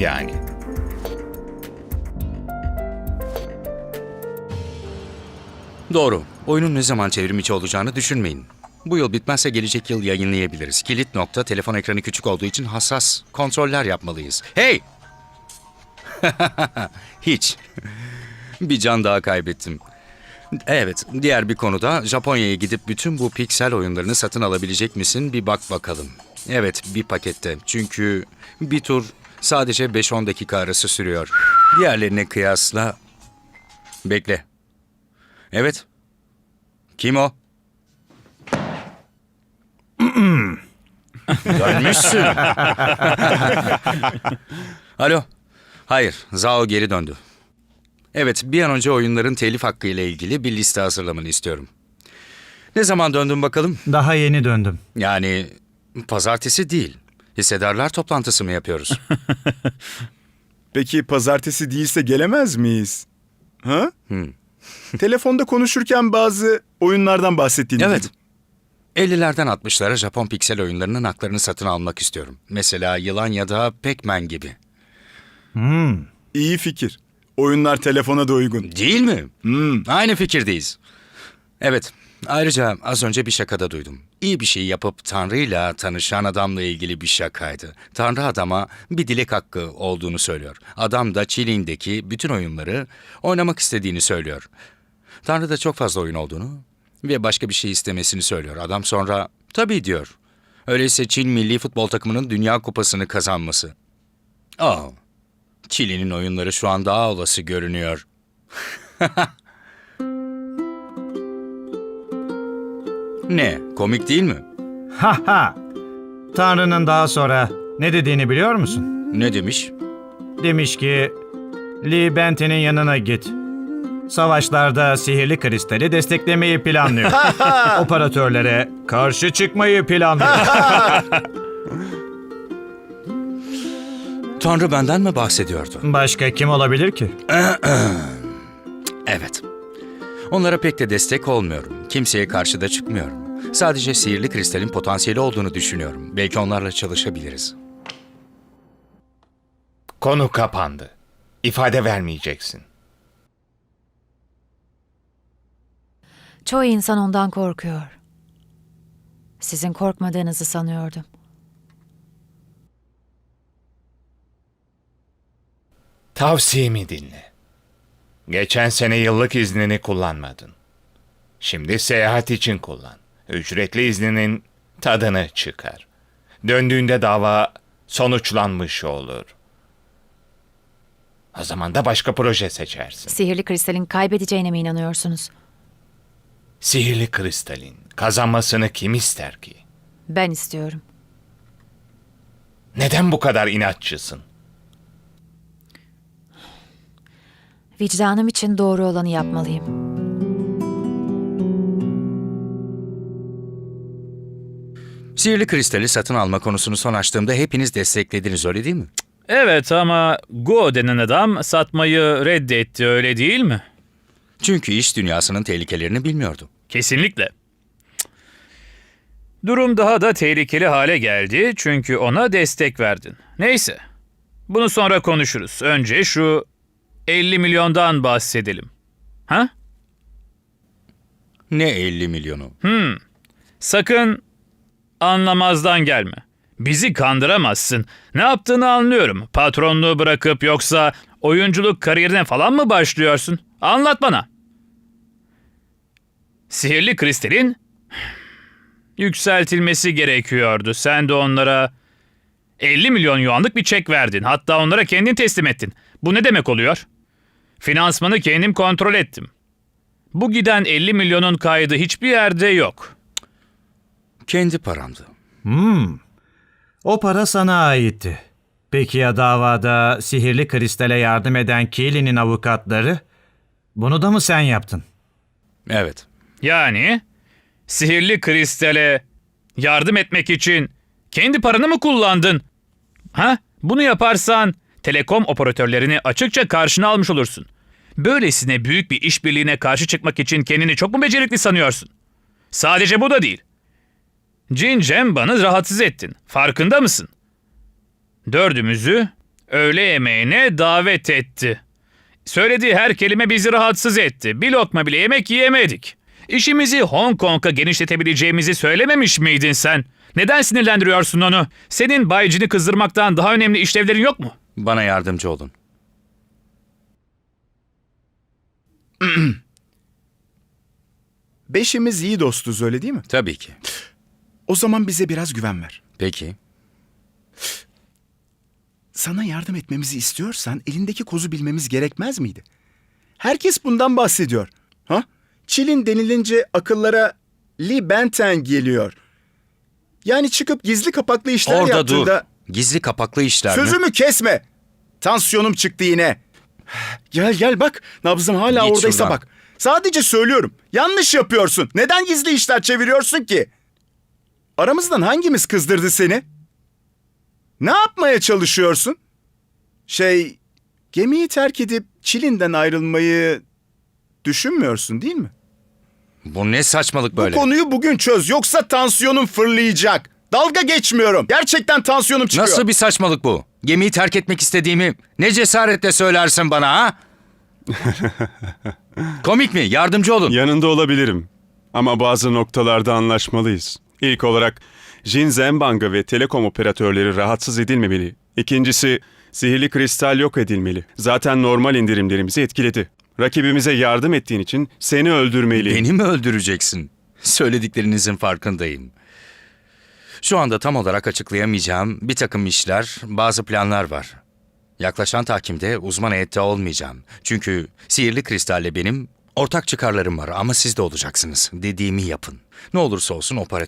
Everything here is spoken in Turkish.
yani. Doğru. Oyunun ne zaman çevrim içi olacağını düşünmeyin. Bu yıl bitmezse gelecek yıl yayınlayabiliriz. Kilit nokta telefon ekranı küçük olduğu için hassas kontroller yapmalıyız. Hey! Hiç. bir can daha kaybettim. Evet, diğer bir konuda Japonya'ya gidip bütün bu piksel oyunlarını satın alabilecek misin bir bak bakalım. Evet, bir pakette. Çünkü bir tur sadece 5-10 dakika arası sürüyor. Diğerlerine kıyasla... Bekle. Evet. Kim o? Dönmüşsün. Alo. Hayır, Zao geri döndü. Evet, bir an önce oyunların telif hakkı ile ilgili bir liste hazırlamanı istiyorum. Ne zaman döndün bakalım? Daha yeni döndüm. Yani pazartesi değil. Hissedarlar toplantısı mı yapıyoruz? Peki pazartesi değilse gelemez miyiz? Ha? Telefonda konuşurken bazı oyunlardan bahsettiğini evet. duydum. 50'lerden 60'lara Japon piksel oyunlarının haklarını satın almak istiyorum. Mesela Yılan ya da Pac-Man gibi. İyi fikir. Oyunlar telefona da uygun. Değil mi? Hmm. Aynı fikirdeyiz. Evet. Ayrıca az önce bir şakada duydum. İyi bir şey yapıp Tanrı'yla tanışan adamla ilgili bir şakaydı. Tanrı adama bir dilek hakkı olduğunu söylüyor. Adam da Çilin'deki bütün oyunları oynamak istediğini söylüyor. Tanrı da çok fazla oyun olduğunu ve başka bir şey istemesini söylüyor. Adam sonra tabii diyor. Öyleyse Çin milli futbol takımının Dünya Kupası'nı kazanması. Aa, Çili'nin oyunları şu an daha olası görünüyor. ne? Komik değil mi? Ha ha! Tanrı'nın daha sonra ne dediğini biliyor musun? Ne demiş? Demiş ki, Lee Benton'in yanına git. Savaşlarda sihirli kristali desteklemeyi planlıyor. Operatörlere karşı çıkmayı planlıyor. Tanrı benden mi bahsediyordu? Başka kim olabilir ki? Evet. Onlara pek de destek olmuyorum. Kimseye karşı da çıkmıyorum. Sadece sihirli kristalin potansiyeli olduğunu düşünüyorum. Belki onlarla çalışabiliriz. Konu kapandı. İfade vermeyeceksin. Çoğu insan ondan korkuyor. Sizin korkmadığınızı sanıyordum. Tavsiyemi dinle. Geçen sene yıllık iznini kullanmadın. Şimdi seyahat için kullan. Ücretli izninin tadını çıkar. Döndüğünde dava sonuçlanmış olur. O zaman da başka proje seçersin. Sihirli kristalin kaybedeceğine mi inanıyorsunuz? Sihirli kristalin kazanmasını kim ister ki? Ben istiyorum. Neden bu kadar inatçısın? Vicdanım için doğru olanı yapmalıyım. Sihirli kristali satın alma konusunu son açtığımda hepiniz desteklediniz öyle değil mi? Evet ama Go denen adam satmayı reddetti öyle değil mi? Çünkü iş dünyasının tehlikelerini bilmiyordu. Kesinlikle. Durum daha da tehlikeli hale geldi çünkü ona destek verdin. Neyse. Bunu sonra konuşuruz. Önce şu 50 milyondan bahsedelim. Ha? Ne 50 milyonu? Sakın anlamazdan gelme. Bizi kandıramazsın. Ne yaptığını anlıyorum. Patronluğu bırakıp yoksa oyunculuk kariyerine falan mı başlıyorsun? Anlat bana. Sihirli kristalin yükseltilmesi gerekiyordu. Sen de onlara 50 milyon yuanlık bir çek verdin. Hatta onlara kendin teslim ettin. Bu ne demek oluyor? Finansmanı kendim kontrol ettim. Bu giden 50 milyonun kaydı hiçbir yerde yok. Kendi paramdı. O para sana aitti. Peki ya davada sihirli kristale yardım eden Keely'nin avukatları? Bunu da mı sen yaptın? Evet. Yani sihirli kristale yardım etmek için kendi paranı mı kullandın? Ha? Bunu yaparsan telekom operatörlerini açıkça karşına almış olursun. Böylesine büyük bir işbirliğine karşı çıkmak için kendini çok mu becerikli sanıyorsun? Sadece bu da değil. Cin Cemban'ı rahatsız ettin. Farkında mısın? Dördümüzü öğle yemeğine davet etti. Söylediği her kelime bizi rahatsız etti. Bir lokma bile yemek yiyemedik. İşimizi Hong Kong'a genişletebileceğimizi söylememiş miydin sen? Neden sinirlendiriyorsun onu? Senin Bay Jin'i kızdırmaktan daha önemli işlevlerin yok mu? Bana yardımcı olun. Beşimiz iyi dostuz öyle değil mi? Tabii ki. O zaman bize biraz güven ver. Peki. Sana yardım etmemizi istiyorsan elindeki kozu bilmemiz gerekmez miydi? Herkes bundan bahsediyor. Ha? Çilin denilince akıllara Lee Benten geliyor. Yani çıkıp gizli kapaklı işler Orada yaptığında... dur. Gizli kapaklı işler mi? Sözümü kesme. Tansiyonum çıktı yine. Gel gel bak. Nabzım hala Git oradaysa şuradan. bak. Sadece söylüyorum. Yanlış yapıyorsun. Neden gizli işler çeviriyorsun ki? Aramızdan hangimiz kızdırdı seni? Ne yapmaya çalışıyorsun? Şey, gemiyi terk edip Çilin'den ayrılmayı düşünmüyorsun değil mi? Bu ne saçmalık böyle? Bu konuyu bugün çöz yoksa tansiyonum fırlayacak. Dalga geçmiyorum. Gerçekten tansiyonum çıkıyor. Nasıl bir saçmalık bu? Gemiyi terk etmek istediğimi ne cesaretle söylersin bana ha? Komik mi? Yardımcı olun. Yanında olabilirim. Ama bazı noktalarda anlaşmalıyız. İlk olarak Jin Zembang'ı ve telekom operatörleri rahatsız edilmemeli. İkincisi sihirli kristal yok edilmeli. Zaten normal indirimlerimizi etkiledi. Rakibimize yardım ettiğin için seni öldürmeliyim. Beni mi öldüreceksin? Söylediklerinizin farkındayım. Şu anda tam olarak açıklayamayacağım bir takım işler, bazı planlar var. Yaklaşan takimde uzman heyette olmayacağım. Çünkü sihirli kristalle benim ortak çıkarlarım var ama siz de olacaksınız. Dediğimi yapın. Ne olursa olsun operatör